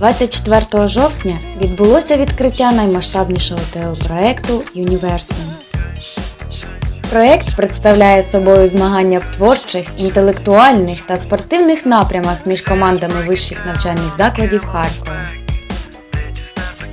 24 жовтня відбулося відкриття наймасштабнішого телепроекту Юніверсум. Проект представляє собою змагання в творчих, інтелектуальних та спортивних напрямах між командами вищих навчальних закладів Харкова.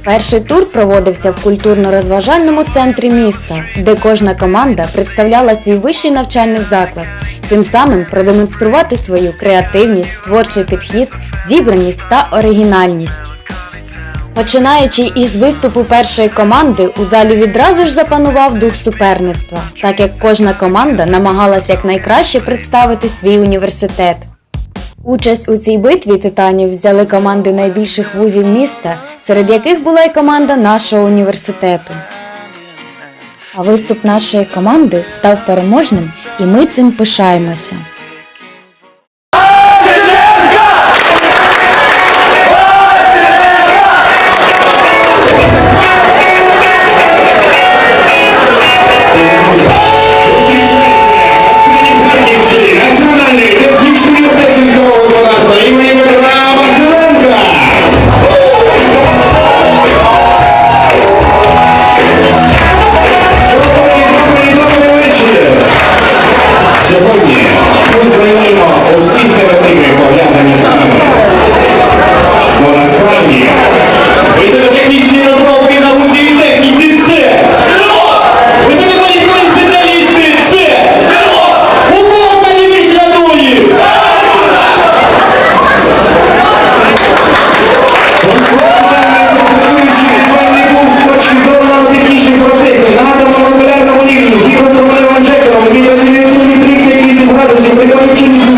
Перший тур проводився в культурно-розважальному центрі міста, де кожна команда представляла свій вищий навчальний заклад, тим самим продемонструвати свою креативність, творчий підхід, зібраність та оригінальність. Починаючи із виступу першої команди, у залі відразу ж запанував дух суперництва, так як кожна команда намагалася якнайкраще представити свій університет. Участь у цій битві титанів взяли команди найбільших вузів міста, серед яких була й команда нашого університету. А виступ нашої команди став переможним, і ми цим пишаємося. Thank you.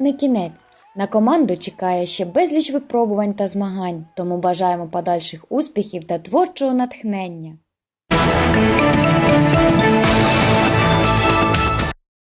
не кінець. На команду чекає ще безліч випробувань та змагань, тому бажаємо подальших успіхів та творчого натхнення.